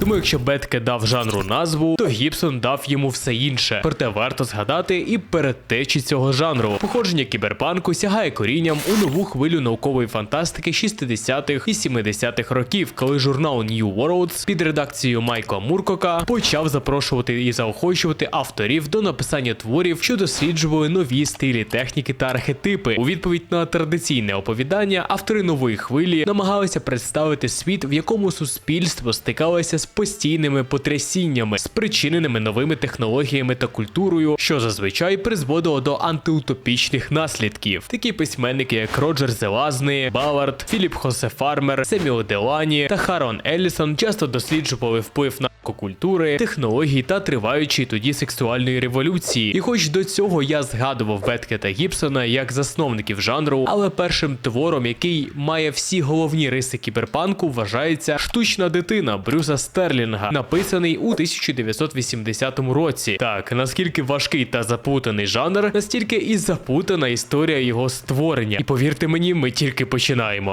Тому якщо Бетке дав жанру назву, то Гібсон дав йому все інше. Проте варто згадати і передтечі цього жанру. Походження кіберпанку сягає корінням у нову хвилю наукової фантастики 60-х і 70-х років, коли журнал New Worlds під редакцією Майка Муркока почав запрошувати і заохочувати авторів до написання творів, що досліджували нові стилі техніки та архетипи. У відповідь на традиційне оповідання автори нової хвилі намагалися представити світ, в якому суспільство стикалося з постійними потрясіннями, спричиненими новими технологіями та культурою, що зазвичай призводило до антиутопічних наслідків. Такі письменники, як Роджер Зелазний, Балард, Філіп Хосе Фармер, Семіо Делані та Харон Еллісон часто досліджували вплив на культури, технологій та триваючої тоді сексуальної революції. І хоч до цього я згадував Бетке та Гібсона як засновників жанру, але першим твором, який має всі головні риси кіберпанку, вважається штучна дитина Брюса Стерлінга, написаний у 1980 році. Так, наскільки важкий та запутаний жанр, настільки і запутана історія його створення. І повірте мені, ми тільки починаємо.